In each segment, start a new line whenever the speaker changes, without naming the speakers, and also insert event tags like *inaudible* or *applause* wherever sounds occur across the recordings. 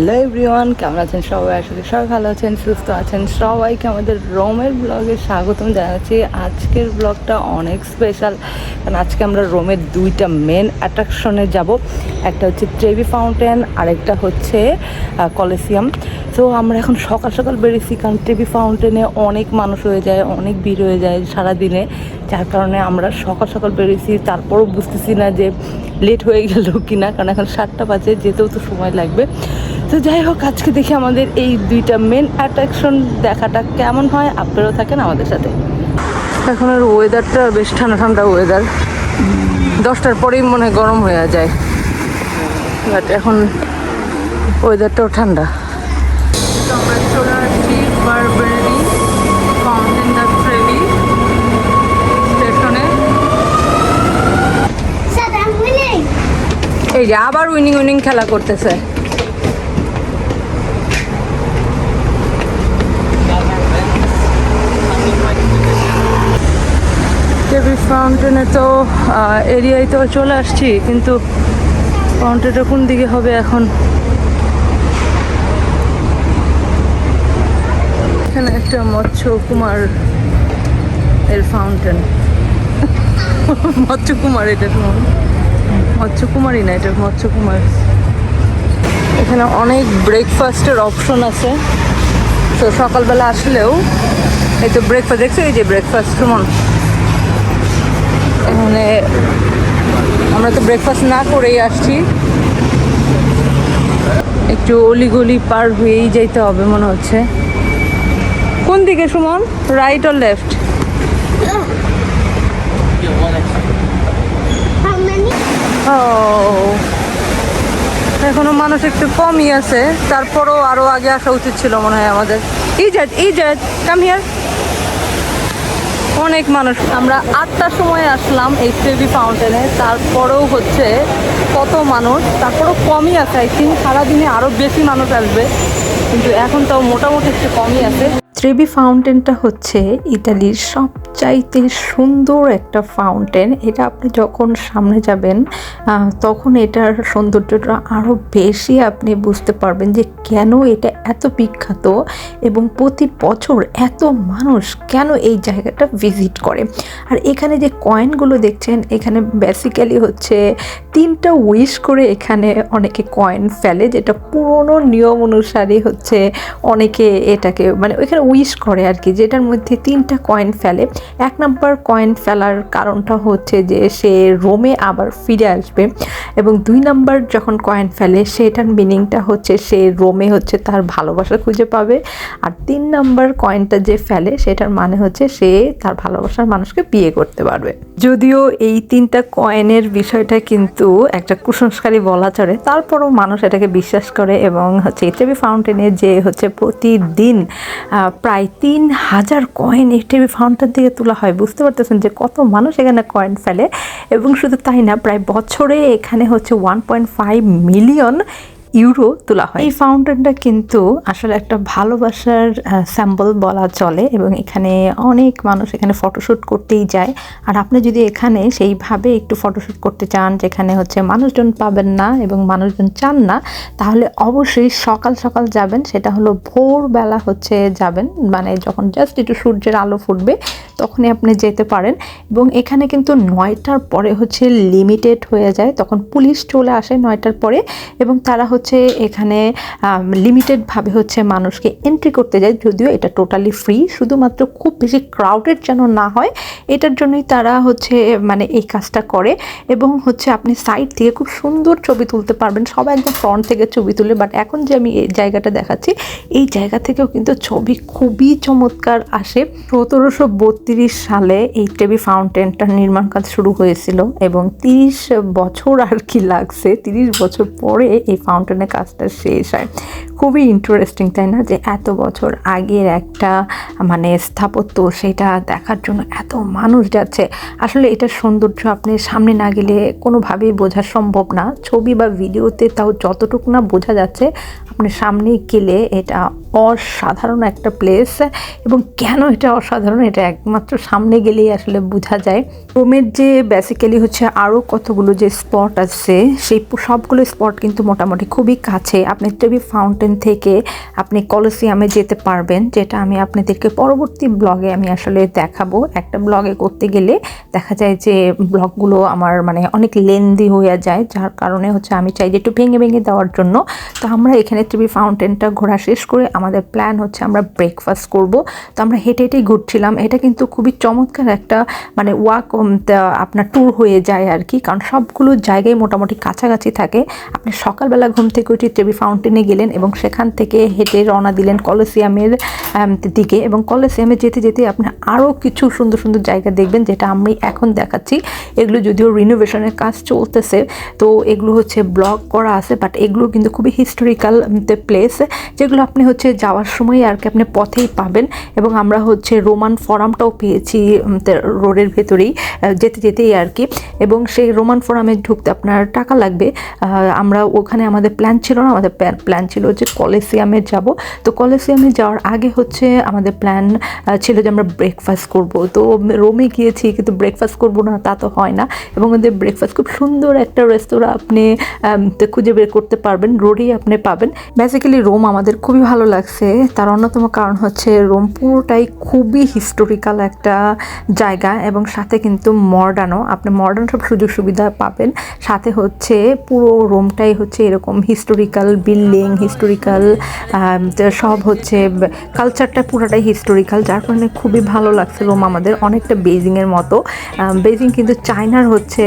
Hello everyone, কেমন আছেন সবাই? আসলে সবাই ভালো আছেন, সুস্থ আছেন। সবাইকে আমাদের রোমের ব্লগে স্বাগতম জানাচ্ছি। আজকের ব্লগটা অনেক স্পেশাল কারণ আজকে আমরা রোমের দুইটা মেন অ্যাট্রাকশনে যাব। একটা হচ্ছে ট্রেভি ফাউন্টেন আরেকটা হচ্ছে কলেসিয়াম তো আমরা এখন সকাল সকাল বেরিয়েছি, কারণ ট্রেভি ফাউন্টেনে অনেক মানুষ হয়ে যায়, অনেক ভিড় হয়ে যায় সারাদিনে। যার কারণে আমরা সকাল সকাল বেরিয়েছি, তারপরও বুঝতেছি না যে লেট হয়ে গেল কি না কারণ এখন সাতটা বাজে, যেতেও তো সময় লাগবে। তো যাই হোক আজকে দেখি আমাদের এই দুইটা মেন অ্যাট্রাকশন দেখাটা কেমন হয়। আপনারাও থাকেন আমাদের সাথে। এখন আর ওয়েদারটা বেশ ঠান্ডা ঠান্ডা ওয়েদার দশটার পরেই মনে হয় গরম হয়ে যায়। বাট এখন ওয়েদারটাও ঠান্ডা। আমরা চলে আসছি বারবেরি ফাউন্টেন দ্য ট্রেভি স্টেশনে. এই যে আবার উইনিং উইনিং খেলা করতেছে টেবি ফাউন্টেনে তো এরিয়ায় তো চলে আসছি, কিন্তু ফাউন্টেনটা কোন দিকে হবে এখন? এখানে একটা মৎস্য কুমার এর ফাউন্টেন *laughs* মৎস্য কুমার এটা শুনুন মৎস্যকুমারী না, এটা মৎস্য কুমার এখানে অনেক ব্রেকফাস্টের অপশন আছে। তো সকালবেলা আসলেও এই তো ব্রেকফাস্ট দেখছ এই যে ব্রেকফাস্ট কেমন? এখানে আমরা তো ব্রেকফাস্ট না করেই আসছি। একটু অলিগলি পার হয়েই যাইতে হবে মনে হচ্ছে। কোন দিকে সুমন? রাইট অর লেফট এখনও মানুষ একটু কমই আছে। তারপরও আরও আগে আসা উচিত ছিল মনে হয় আমাদের। ইজাজ ইজাজ কাম হিয়ার অনেক মানুষ। আমরা আটটার সময় আসলাম এই ট্রেভি ফাউন্টেনে তারপরেও হচ্ছে কত মানুষ, তারপরেও কমই আছে। আই থিঙ্ক সারাদিনে আরও বেশি মানুষ আসবে, কিন্তু এখন তাও মোটামুটি একটু কমই আছে।
ত্রিবি ফাউন্টেনটা হচ্ছে ইতালির সবচাইতে সুন্দর একটা ফাউন্টেন এটা আপনি যখন সামনে যাবেন তখন এটার সৌন্দর্যটা আরও বেশি আপনি বুঝতে পারবেন যে কেন এটা এত বিখ্যাত এবং প্রতি বছর এত মানুষ কেন এই জায়গাটা ভিজিট করে। আর এখানে যে কয়েনগুলো দেখছেন, এখানে বেসিক্যালি হচ্ছে তিনটা উইশ করে এখানে অনেকে কয়েন ফেলে, যেটা পুরনো নিয়ম অনুসারে হচ্ছে অনেকে এটাকে মানে ওইখানে উইশ করে আর কি, যেটার মধ্যে তিনটা কয়েন ফেলে। এক নম্বর কয়েন ফেলার কারণটা হচ্ছে যে সে রোমে আবার ফিরে আসবে এবং দুই নম্বর যখন কয়েন ফেলে, সেটার মিনিংটা হচ্ছে সে রোমে হচ্ছে তার ভালোবাসা খুঁজে পাবে। আর তিন নাম্বার কয়েনটা যে ফেলে, সেটার মানে হচ্ছে সে তার ভালোবাসার মানুষকে বিয়ে করতে পারবে। যদিও এই তিনটা কয়েনের বিষয়টা কিন্তু একটা কুসংস্কারী বলা চলে, তারপরও মানুষ এটাকে বিশ্বাস করে এবং হচ্ছে এটিভি ফাউন্টেনে যে হচ্ছে প্রতিদিন প্রায় তিন হাজার কয়েন এটিভি ফাউন্টেন থেকে তোলা হয়। বুঝতে পারতেছেন যে কত মানুষ এখানে কয়েন ফেলে এবং শুধু তাই না, প্রায় বছরে এখানে হচ্ছে one point five million euro তোলা হয়। এই ফাউন্টেনটা কিন্তু আসলে একটা ভালোবাসার স্যাম্বল বলা চলে এবং এখানে অনেক মানুষ এখানে ফটোশ্যুট করতেই যায়। আর আপনি যদি এখানে সেইভাবে একটু ফটোশ্যুট করতে চান, যেখানে হচ্ছে মানুষজন পাবেন না এবং মানুষজন চান না, তাহলে অবশ্যই সকাল সকাল যাবেন। সেটা হলো ভোরবেলা হচ্ছে যাবেন। মানে যখন জাস্ট একটু সূর্যের আলো ফুটবে তখনই আপনি যেতে পারেন এবং এখানে কিন্তু নয়টার পরে হচ্ছে লিমিটেড হয়ে যায়। তখন পুলিশ চলে আসে নয়টার পরে এবং তারা হচ্ছে এখানে লিমিটেডভাবে হচ্ছে মানুষকে এন্ট্রি করতে যায়। যদিও এটা টোটালি ফ্রি শুধুমাত্র খুব বেশি ক্রাউডেড যেন না হয়, এটার জন্যই তারা হচ্ছে মানে এই কাজটা করে এবং হচ্ছে আপনি সাইড থেকে খুব সুন্দর ছবি তুলতে পারবেন। সবাই একদম ফ্রন্ট থেকে ছবি তুলে বাট এখন যে আমি এই জায়গাটা দেখাচ্ছি, এই জায়গা থেকেও কিন্তু ছবি খুবই চমৎকার আসে। সতেরোশো বত্রিশ সালে এই টেবি ফাউন্টেনটার নির্মাণ কাজ শুরু হয়েছিল এবং তিরিশ বছর আর কি লাগছে, তিরিশ বছর পরে এই ফাউন্টেনের কাজটা শেষ হয়। খুবই ইন্টারেস্টিং তাই না? যে এত বছর আগের একটা মানে স্থাপত্য সেটা দেখার জন্য এত মানুষ যাচ্ছে। আসলে এটার সৌন্দর্য আপনি সামনে না গেলে কোনোভাবেই বোঝা সম্ভব না। ছবি বা ভিডিওতে তাও যতটুকু না বোঝা যাচ্ছে, আপনি সামনে গেলে এটা অসাধারণ একটা প্লেস এবং কেন এটা অসাধারণ? এটা একমাত্র সামনে গেলেই আসলে বোঝা যায়। রোমের যে বেসিক্যালি হচ্ছে আরও কতগুলো যে স্পট আছে, সেই সবগুলো স্পট কিন্তু মোটামুটি খুবই কাছে। আপনি টেবি ফাউন্টেন থেকে আপনি কলসিয়ামে যেতে পারবেন, যেটা আমি আপনাদেরকে পরবর্তী ব্লগে আমি আসলে দেখাবো। একটা ব্লগে করতে গেলে দেখা যায় যে ব্লগগুলো আমার মানে অনেক লেন্দি হয়ে যায়, যার কারণে হচ্ছে আমি চাই যে একটু ভেঙে ভেঙে দেওয়ার জন্য। তো আমরা এখানে টিভি ফাউন্টেনটা ঘোরা শেষ করে আমাদের প্ল্যান হচ্ছে আমরা ব্রেকফাস্ট করব। তো আমরা হেঁটে হেঁটেই ঘুরছিলাম। এটা কিন্তু খুবই চমৎকার একটা মানে ওয়াক আপনার ট্যুর হয়ে যায় আর কি কারণ সবগুলো জায়গায় মোটামুটি কাছাকাছি থাকে। আপনি সকালবেলা ঘুম থেকে উঠে টিভি ফাউন্টেনে গেলেন এবং সেখান থেকে হেঁটে রওনা দিলেন কলসিয়ামের দিকে। এবং কলসিয়ামে যেতে যেতে আপনি আরও কিছু সুন্দর সুন্দর জায়গা দেখবেন, যেটা আমি এখন দেখাচ্ছি। এগুলো যদিও রিনোভেশনের কাজ চলতেছে, তো এগুলো হচ্ছে ব্লগ করা আছে বাট এগুলো কিন্তু খুবই হিস্টোরিক্যাল প্লেস যেগুলো আপনি হচ্ছে যাওয়ার সময় আর কি আপনি পথেই পাবেন। এবং আমরা হচ্ছে রোমান ফরামটাও পেয়েছি রোডের ভেতরেই যেতে যেতেই আর কি। এবং সেই রোমান ফোরামে ঢুকতে আপনার টাকা লাগবে। আমরা ওখানে আমাদের প্ল্যান ছিল না, আমাদের প্ল্যান ছিল যে কলেসিয়ামে যাব। তো কলেসিয়ামে যাওয়ার আগে হচ্ছে আমাদের প্ল্যান ছিল যে আমরা ব্রেকফাস্ট করব। তো রোমে গিয়েছি, কিন্তু ব্রেকফাস্ট করব না, তা তো হয় না। এবং ওদের ব্রেকফাস্ট খুব সুন্দর একটা রেস্তোরাঁ আপনি খুঁজে বের করতে পারবেন, রোডেই আপনি পাবেন। বেসিক্যালি রোম আমাদের খুবই ভালো লাগছে। তার অন্যতম কারণ হচ্ছে রোম পুরোটাই খুবই হিস্টোরিক্যাল একটা জায়গা এবং সাথে কিন্তু মডার্নও আপনি মডার্ন সব সুযোগ সুবিধা পাবেন। সাথে হচ্ছে পুরো রোমটাই হচ্ছে এরকম হিস্টোরিক্যাল বিল্ডিং হিস্টোরিক্যাল সব হচ্ছে কালচারটা পুরোটাই হিস্টোরিক্যাল যার কারণে খুবই ভালো লাগছে রোম আমাদের অনেকটা বেজিংয়ের মতো। বেজিং কিন্তু চায়নার হচ্ছে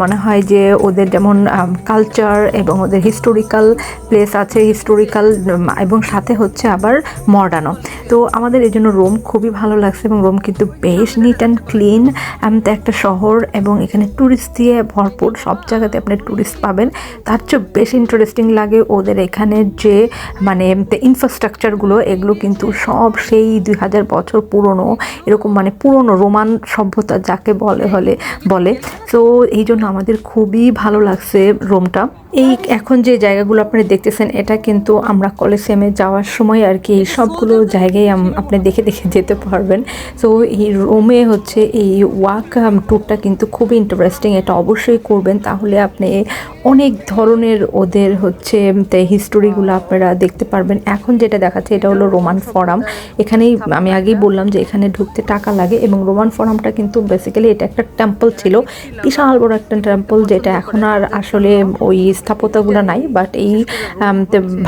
মনে হয় যে ওদের যেমন কালচার এবং ওদের হিস্টোরিক্যাল প্লেস আছে হিস্টোরিক্যাল এবং সাথে হচ্ছে আবার মডার্নও তো আমাদের এই জন্য রোম খুবই ভালো লাগছে এবং রোম কিন্তু বেশ নিট অ্যান্ড ক্লিন তো একটা শহর এবং এখানে ট্যুরিস্ট দিয়ে ভরপুর, সব জায়গাতে আপনি ট্যুরিস্ট পাবেন। তার চেয়ে বেশ ইন্টারেস্টিং লাগে ওদের এখানে যে মানে ইনফ্রাস্ট্রাকচারগুলো এগুলো কিন্তু সব সেই দুই হাজার বছর পুরনো, এরকম মানে পুরনো রোমান সভ্যতা যাকে বলে হলে, বলে। তো এই জন্য আমাদের খুবই ভালো লাগছে রোমটা এই এখন যে জায়গাগুলো আপনি দেখতেছেন, এটা কিন্তু আমরা কলেসিয়ামে যাওয়ার সময় আর কি সবগুলো জায়গায় আপনি দেখে দেখে যেতে পারবেন। তো এই রোমে হচ্ছে এই ওয়াক ট্যুরটা কিন্তু খুবই ইন্টারেস্টিং এটা অবশ্যই করবেন। তাহলে আপনি অনেক ধরনের ওদের হচ্ছে হিস্টোরিগুলো আপনারা দেখতে পারবেন। এখন যেটা দেখাচ্ছে এটা হলো রোমান ফরাম এখানেই আমি আগেই বললাম যে এখানে ঢুকতে টাকা লাগে এবং রোমান ফরামটা কিন্তু বেসিক্যালি এটা একটা টেম্পল ছিল। বিশাল বড় একটা টেম্পল যেটা এখন আর আসলে ওই স্থাপত্যগুলো নাই বাট এই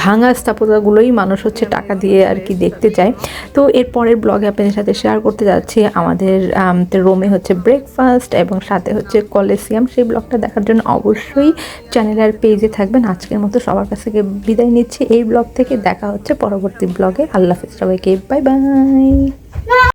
ভাঙা স্থাপত্যগুলোই মানুষ হচ্ছে টাকা দিয়ে আর কি দেখতে যায় তো এর পরের ব্লগে আপনাদের সাথে শেয়ার করতে যাচ্ছি। আমাদের রোমে হচ্ছে ব্রেকফাস্ট এবং সাথে হচ্ছে কলেসিয়াম সেই ব্লগটা দেখার জন্য অবশ্যই চ্যানেল আর পেজে থাকবেন। আজকের মতো সবার কাছ থেকে বিদায় নিচ্ছি। এই ব্লগ থেকে দেখা হচ্ছে পরবর্তী ব্লগে আল্লাহ হাফিজ সবাইকে। Bye bye